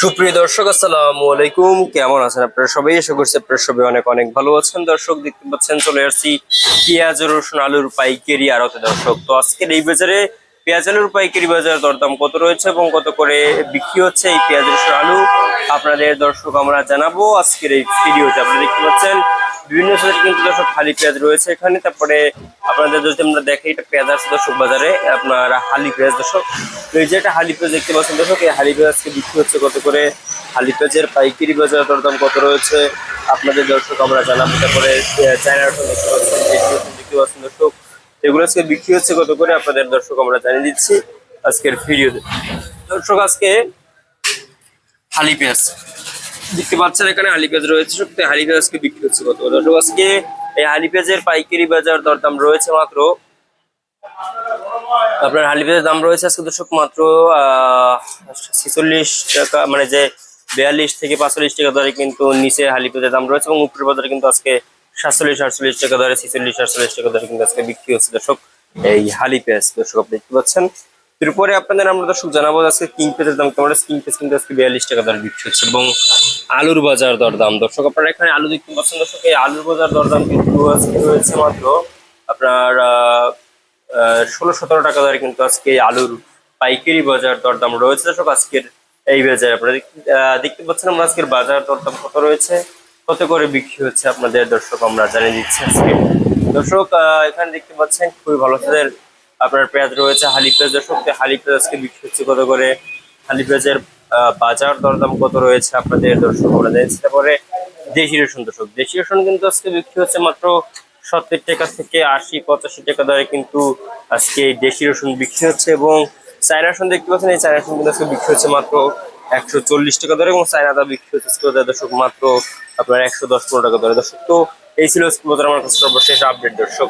সুপ্রিয় দর্শক, আসসালামু আলাইকুম। কেমন আছেন আপনারা সবাই? আশা করছে আপনারা সবাই অনেক অনেক ভালো আছেন। দর্শক, দেখতে পাচ্ছেন, চলে আসছি পেঁয়াজ, রসুন, আলুর পাইকারি আড়তে দর্শক। তো আজকের এই বাজারে পেঁয়াজ, আলুর পাইকারি বাজার দরদাম কত রয়েছে এবং কত করে বিক্রি হচ্ছে এই পেঁয়াজ, রসুন, আলু? আপনাদের দর্শক, আমরা জানাব আজকের এই ভিডিওতে। আপনারা দেখতে পাচ্ছেন বিভিন্ন সাইজের কিন্তু দর্শক হালি পেঁয়াজ রয়েছে এখানে। তারপরে আপনাদের যদি আমরা দেখি, এটা পেঁয়াজ আছে দর্শক বাজারে, আপনার হালি পেঁয়াজ দর্শক। এই যে একটা হালি পেঁয়াজ দেখতে পাচ্ছেন দর্শক, এই হালি পেঁয়াজকে বিক্রি হচ্ছে কত করে? হালি পেঁয়াজের পাইকারি বাজার দরদাম কত রয়েছে? আপনাদের দর্শক, আমরা জানাব। তারপরে চায়না দেখতে পাচ্ছেন দেখতে পাচ্ছেন দর্শক। এগুলো আজকে বিক্রি হচ্ছে কত করে? আপনাদের দর্শক, আমরা জানিয়ে দিচ্ছি আজকের ভিডিওতে। দর্শক, আজকে হালি পেঁয়াজ দেখতে পাচ্ছেন এখানে হালি পেঁয়াজ রয়েছে। সত্যি হালি পেঁয়াজ আজকে বিক্রি হচ্ছে কত আজকে এই হালি পেঁয়াজের পাইকারি বাজার দরদাম রয়েছে মাত্র। আপনার হালি পেঁয়াজের দাম রয়েছে আজকে দর্শক মাত্র ছেচল্লিশ টাকা মানে যে বিয়াল্লিশ থেকে পাঁচচল্লিশ টাকা দরে কিন্তু নিচে হালি পেঁয়াজের দাম রয়েছে এবং উপরের বাজারে কিন্তু আজকে সাতচল্লিশ, আটচল্লিশ টাকা দরে, ছেচল্লিশ, আটচল্লিশ টাকা দরে কিন্তু আজকে বিক্রি হচ্ছে দর্শক এই হালি পেঁয়াজ দর্শক, আপনি দেখতে পাচ্ছেন এরপরে আপনাদের আমরা দর্শক জানাব আজকে কিং পেঁয়াজের দাম কেমন? কিং পেঁয়াজ কিন্তু আজকে বিয়াল্লিশ টাকা দরে বিক্রি হচ্ছে এবং আলুর বাজার দরদাম দর্শক, আপনারা এখানে আলু দেখতে পাচ্ছেন দর্শক, এই আলুর বাজার দরদাম কিন্তু আজকে রয়েছে মাত্র আপনার ষোলো সতেরো টাকা দরে কিন্তু আজকে আলুর পাইকারি বাজার দরদাম রয়েছে। দর্শক, আজকের এই বাজারে আপনারা দেখতে- পাচ্ছেন আমরা আজকের বাজার দরদাম কত রয়েছে, কত করে বিক্রি হচ্ছে আপনাদের দর্শক, আমরা জানিয়ে দিচ্ছি আজকে। দর্শক এখানে দেখতে পাচ্ছেন খুবই ভালো সাদের আপনার পেঁয়াজ রয়েছে, হালি পেঁয়াজ দর্শক তো হালি পেঁয়াজ আজকে বিক্রি হচ্ছে কত করে? হালি পেঁয়াজের বাজার দরদাম কত রয়েছে আপনাদের দর্শক আমরা জানিয়েছি তারপরে দেশি রসুন দর্শক। দেশি রসুন কিন্তু আজকে বিক্রি হচ্ছে মাত্র সত্তর টাকা থেকে আশি, পঁচাশি টাকা দরে কিন্তু আজকে দেশি রসুন বিক্রি হচ্ছে এবং চায়না রসুন দেখতে পাচ্ছেন, এই চায়না রসুন কিন্তু আজকে বিক্রি হচ্ছে মাত্র একশো চল্লিশ টাকা দরে এবং চায়নাটা বিক্রি হচ্ছে দর্শক মাত্র আপনার একশো দশ পনেরো টাকা দরে দর্শক। তো এই ছিল আমার কাছে সর্বশেষ আপডেট দর্শক।